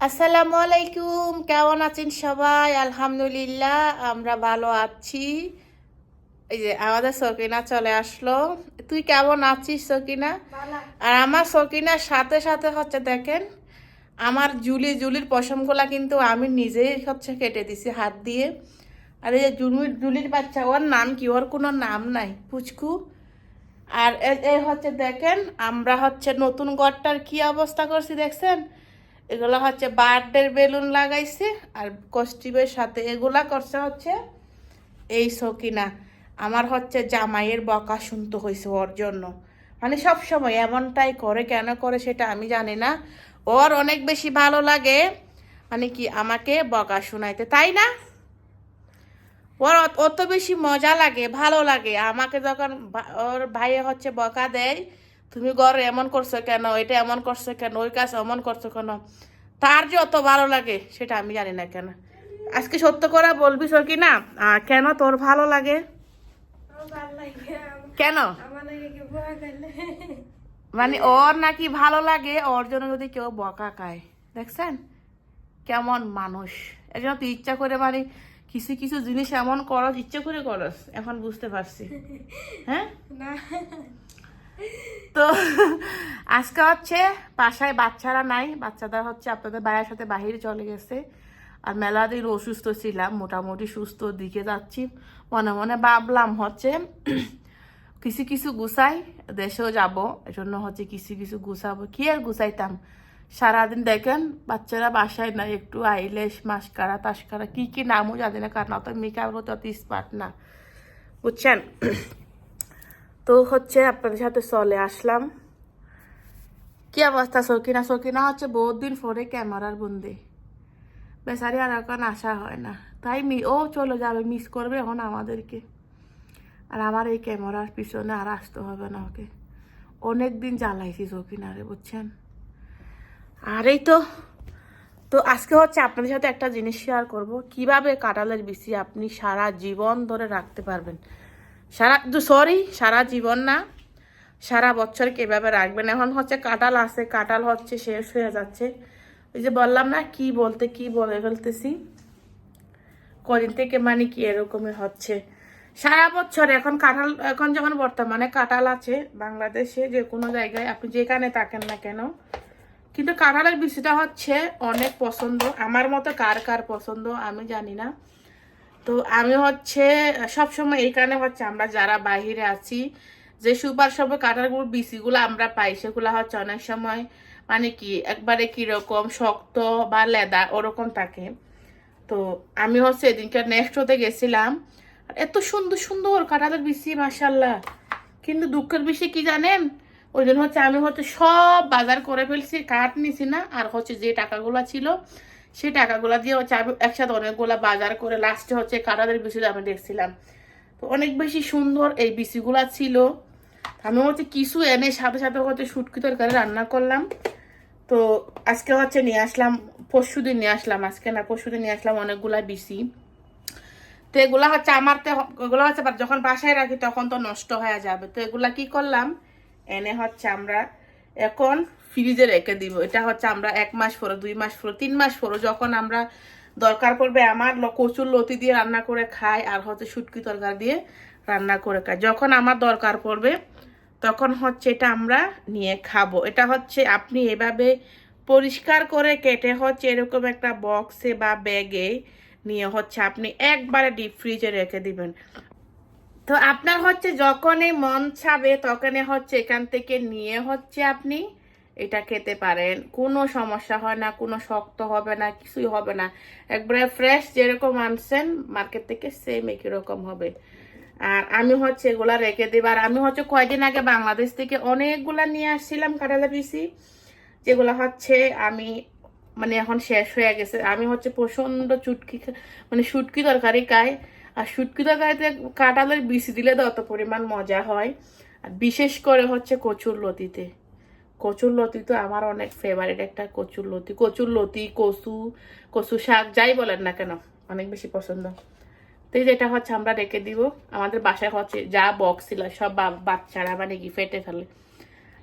আসসালামু আলাইকুম কেমন আছেন সবাই? আলহামদুলিল্লাহ আমরা ভালো আছি। এই যে আমাদের সকিনা চলে আসলো। তুই কেমন আছিস সকিনা? আর আমার সকিনার সাথে সাথে হচ্ছে দেখেন আমার জুলি জুলির পশমগুলা কিন্তু আমি নিজেই হচ্ছে কেটে দিছি হাত দিয়ে। আর এই যে জুলির জুলির বাচ্চা ওর নাম কি? ওর কোনো নাম নাই পুচকু। আর এ- এ হচ্ছে দেখেন আমরা হচ্ছে নতুন ঘরটার কি অবস্থা করছি দেখছেন? এগুলো হচ্ছে বার্থডের বেলুন লাগাইছে আর কস্টিউমের সাথে এগুলা করছে হচ্ছে এই সকিনা। আমার হচ্ছে জামাইয়ের বকা শুনতে হয়েছে ওর জন্য। মানে সব সময় এমনটাই করে, কেন করে সেটা আমি জানি না। ওর অনেক বেশি ভালো লাগে মানে কি আমাকে বকা শোনাইতে, তাই না? ওর অত- বেশি মজা লাগে, ভালো লাগে। আমাকে যখন ওর ভাইয়ে হচ্ছে বকা দেয় তুমি ঘরে এমন করছ কেন? এটা এমন করছ কেন? ওই কাজ এমন করছ কেন? তার যে অত ভালো লাগে সেটা আমি জানি না কেন। আজকে সত্য করে বলবি সর কি না? কেন তোর ভালো লাগে? কেন? মানে ওর নাকি ভালো লাগে ওর জন্য যদি কেউ বকা খায়। দেখছেন? কেমন মানুষ। এই জন্য তুই ইচ্ছা করে মানে কিছু কিছু জিনিস এমন করস ইচ্ছা করে করস। এখন বুঝতে পারছি। হ্যাঁ? তো, আজকে হচ্ছে বাসায় বাচ্চারা নাই। বাচ্চাদের হচ্ছে আপনাদের ভাইয়ের সাথে বাহিরে চলে গেছে। আর মেলা দিন অসুস্থ ছিলাম, মোটামুটি সুস্থ দিকে যাচ্ছি। মনে মনে ভাবলাম হচ্ছে কিছু কিছু গুছাই দেশেও যাব। এজন্য হচ্ছে কিছু কিছু গুছাবো। কি আর গুছাইতাম? সারাদিন দেখেন, বাচ্চারা বাসায় না একটু আইলেশ, মাস্কারা, তাস্কারা, কি কি নামও জানি না কারণ অত মেকআপ অত স্মার্ট না। বুঝছেন? তো হচ্ছে আপনাদের সাথে চলে আসলাম। কি অবস্থা সকিনা সকিনা হচ্ছে বহুত দিন পরে ক্যামেরার বন্দি। বেচারি আর এখন আসা হয় না। তাই মি ও চলে যাবে মিস করবে এখন আমাদেরকে। আর আমার এই ক্যামেরার পিছনে আর আসতে হবে না ওকে। অনেক দিন জ্বালাইছি সকিনারে বুঝছেন? আর এই তো তো আজকে হচ্ছে আপনাদের সাথে একটা জিনিস শেয়ার করব। কীভাবে কাঁঠালের বিচি আপনি সারা জীবন ধরে রাখতে পারবেন? সারা সরি সারা জীবন না। সারা বছর কীভাবে রাখবেন? এখন হচ্ছে কাঁঠাল আছে, কাঁঠাল হচ্ছে শেষ হয়ে যাচ্ছে। ওই যে বললাম না, কি বলতে, কি বলে ফেলতেছি? কদিন থেকে মানে কি এরকমই হচ্ছে। সারা বছর এখন কাঁঠাল, এখন যখন বর্তমানে কাঁঠাল আছে, বাংলাদেশে যে কোনো জায়গায় আপনি যেখানে থাকেন না কেন, কিন্তু কাঁঠালের বিষয়টা হচ্ছে অনেক পছন্দ। আমার মতো কার কার পছন্দ আমি জানি না। তো আমি হচ্ছে, সবসময় এইখানে হচ্ছে আমরা যারা বাহিরে আছি, যে সুপার সবে কাঁঠালগুলো বিচিগুলো আমরা পাই, সেগুলো হচ্ছে অনেক সময় মানে কি, একবারে কীরকম শক্ত বা লেদা ওরকম থাকে। তো আমি হচ্ছে এদিনকে নেক্সট হতে গেছিলাম এত সুন্দর সুন্দর কাঁঠালের বিচি মাসাল্লাহ কিন্তু দুঃখের বিষয় কি জানেন? ওই জন্য হচ্ছে আমি হচ্ছে সব বাজার করে ফেলছি, কাঠ নিছি না, আর হচ্ছে যে টাকাগুলো ছিল সেই টাকাগুলো দিয়ে হচ্ছে আমি একসাথে অনেকগুলা বাজার করে লাস্টে হচ্ছে কাঁঠালের বিচিটা আমি দেখছিলাম। তো অনেক বেশি সুন্দর এই বিচিগুলা ছিল। আমি হচ্ছে কিছু এনে সাথে সাথে হচ্ছে শুটকি তরকারি রান্না করলাম। তো আজকে হচ্ছে নিয়ে আসলাম, পরশু দিন নিয়ে আসলাম, আজকে না, পরশু দিন নিয়ে আসলাম অনেকগুলা বিচি তো এগুলা হচ্ছে আমার তো এগুলো হচ্ছে যখন বাসায় রাখি তখন তো নষ্ট হয়ে যাবে। তো এগুলা কি করলাম? এনে হচ্ছে আমরা এখন ফ্রিজে রেখে দিব। এটা হচ্ছে আমরা এক মাস পরে, দুই মাস পরে, তিন মাস পরে যখন আমরা দরকার পড়বে আমার কচুর লতি দিয়ে রান্না করে খাই আর হচ্ছে শুটকি তরকারি দিয়ে রান্না করে খাই। যখন আমার দরকার পড়বে, তখন হচ্ছে এটা আমরা নিয়ে খাব। এটা হচ্ছে আপনি এভাবে পরিষ্কার করে কেটে হচ্ছে এরকম একটা বক্সে বা ব্যাগে নিয়ে হচ্ছে আপনি একবারে ডিপ ফ্রিজে রেখে দিবেন। তো আপনার হচ্ছে যখনই মন ছাবে তখনই হচ্ছে এখান থেকে নিয়ে হচ্ছে আপনি এটা খেতে পারেন। কোনো সমস্যা হয় না, কোনো শক্ত হবে না, কিছুই হবে না। একবারে ফ্রেশ যেরকম আনছেন মার্কেট থেকে সেম একই রকম হবে। আর আমি হচ্ছে এগুলা রেখে দেব। আর আমি হচ্ছে কয়দিন আগে বাংলাদেশ থেকে অনেকগুলা নিয়ে আসছিলাম কাঁঠালা পিসি, যেগুলো হচ্ছে আমি মানে এখন শেষ হয়ে গেছে। আমি হচ্ছে প্রচণ্ড চুটকি মানে শুটকি তরকারি খাই। আর শুটকি তরকারিতে কাঁঠালের বিচি দিলে তো অত পরিমাণ মজা হয়। আর বিশেষ করে হচ্ছে কচুর লতিতে। কচুর লতি তো আমার অনেক ফেভারিট একটা কচুর লতি। কচুর লতি, কচু কচু শাক, যাই বলেন না কেন, অনেক বেশি পছন্দ। তো যেটা হচ্ছে আমরা রেখে দিব। আমাদের বাসায় হচ্ছে যা বক্স ছিল সব বাচ্চারা মানে কি ফেটে ফেলে।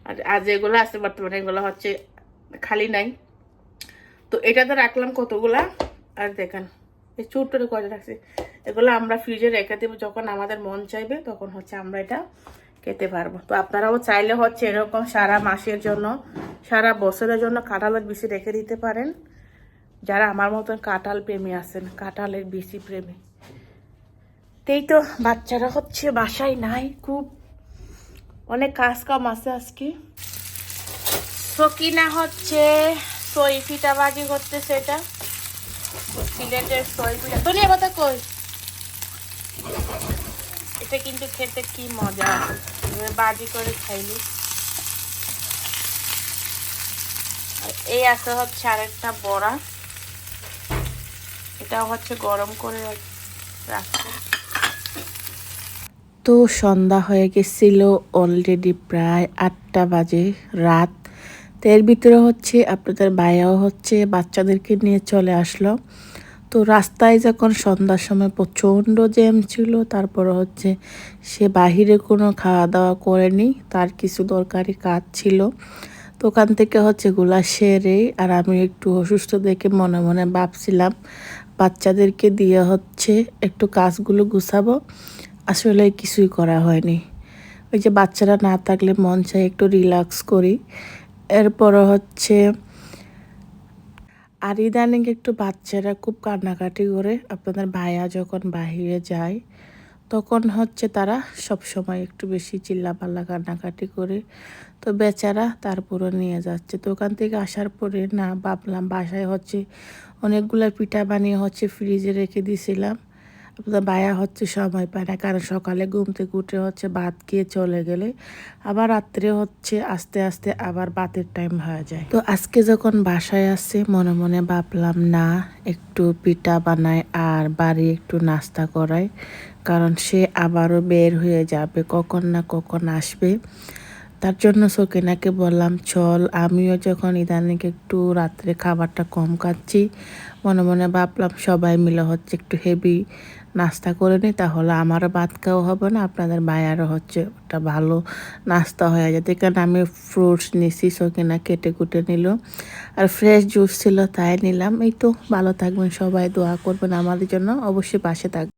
আর আর যেগুলো আছে বর্তমানে এগুলো হচ্ছে খালি নাই। তো এটাতে রাখলাম কতগুলা? আর দেখেন, এই ছোট্ট করে রাখছি? এগুলো আমরা ফ্রিজে রেখে দেবো। যখন আমাদের মন চাইবে, তখন হচ্ছে আমরা এটা খেতে পারব। তো আপনারাও চাইলে হচ্ছে এরকম সারা মাসের জন্য, সারা বছরের জন্য কাঁঠালের বেশি রেখে দিতে পারেন। যারা আমার মতন কাঁঠাল প্রেমী আছেন, কাঁঠালের বেশি প্রেমী। তেই তো বাচ্চারা হচ্ছে বাসায় নাই, খুব অনেক কাজ কাম আছে আজকে। সকিনা হচ্ছে সই পিঠা বাজি করতে সেটা। সিলেটের সই পিঠা তো নিয়ে কথা কই? এটা কিন্তু খেতে কি মজা। বাজি করে খাইলি এই আছে হচ্ছে আরেকটা বড়া। এটাও হচ্ছে গরম করে রাখছে। তো সন্ধ্যা হয়ে গেছিল অলরেডি প্রায় আটটা বাজে রাত। তো এর ভিতরে হচ্ছে আপনাদের ভাইয়াও হচ্ছে বাচ্চাদেরকে নিয়ে চলে আসলো। তো রাস্তায় যখন সন্ধ্যার সময় প্রচণ্ড জ্যাম ছিল, তারপর হচ্ছে সে বাহিরে কোনো খাওয়া দাওয়া করেনি, তার কিছু দরকারি কাজ ছিল। তো ওখান থেকে হচ্ছে গুলা সেরে আর আমি একটু অসুস্থ দেখে মনে মনে ভাবছিলাম, বাচ্চাদেরকে দিয়ে হচ্ছে একটু কাজগুলো গুছাবো। আসলে কিছুই করা হয়নি। ওই যে বাচ্চারা না থাকলে মন চাই একটু রিল্যাক্স করি। এরপর হচ্ছে আর ইদানিং একটু বাচ্চারা খুব কান্নাকাটি করে। আপনাদের ভাইয়া যখন বাহিরে যায়, তখন হচ্ছে তারা সব সময় একটু বেশি চিল্লাপাল্লা কান্নাকাটি করে। তো বেচারা তারপরে নিয়ে যাচ্ছে। তো ওখান থেকে আসার পরে না, ভাবলাম বাসায় হচ্ছে অনেকগুলো পিঠা বানিয়ে হচ্ছে ফ্রিজে রেখে দিয়েছিলাম বায়া হচ্ছে সময় পায় না, কারণ সকালে ঘুম থেকে উঠে হচ্ছে ভাত খেয়ে চলে গেলে আবার রাত্রে হচ্ছে আস্তে আস্তে আবার বাতের টাইম হয়ে যায়। তো আজকে যখন বাসায় আসছে, মনে মনে ভাবলাম, না, একটু পিঠা বানায় আর বাড়ি একটু নাস্তা করায় কারণ সে আবারও বের হয়ে যাবে, কখন না কখন আসবে। তার জন্য সকিনাকে বললাম, চল, আমিও যখন ইদানিং একটু রাত্রে খাবারটা কম খাচ্ছি, মনে মনে ভাবলাম সবাই মিলে হচ্ছে একটু হেভি নাস্তা করে নিই, তাহলে আমারও ভাত খাওয়া হবে না, আপনাদের বায়ারও হচ্ছে একটা ভালো নাস্তা হয়ে যাবে। কারণ আমি ফ্রুটস নিছি, সকিনা কেটে কুটে নিল, আর ফ্রেশ জুস ছিল তাই নিলাম। এই তো, ভালো থাকবেন, সবাই দোয়া করবেন আমাদের জন্য, অবশ্যই পাশে থাকবেন।